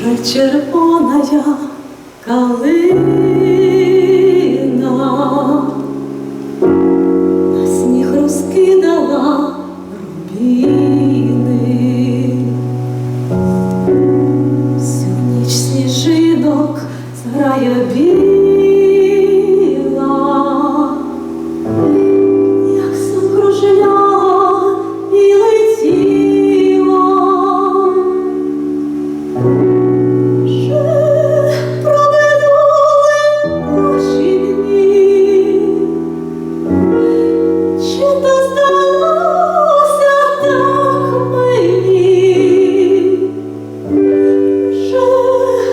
вже червона я калина.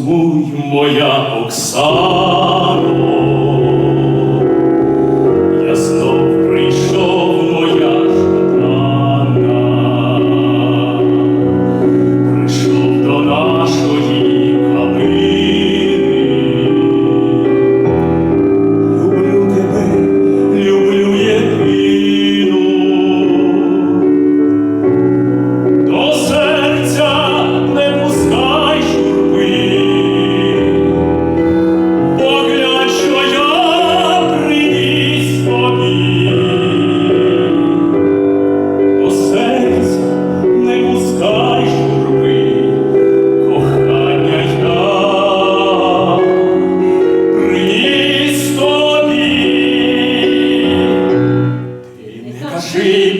сумуй моя Оксана.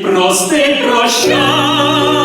прости прощай.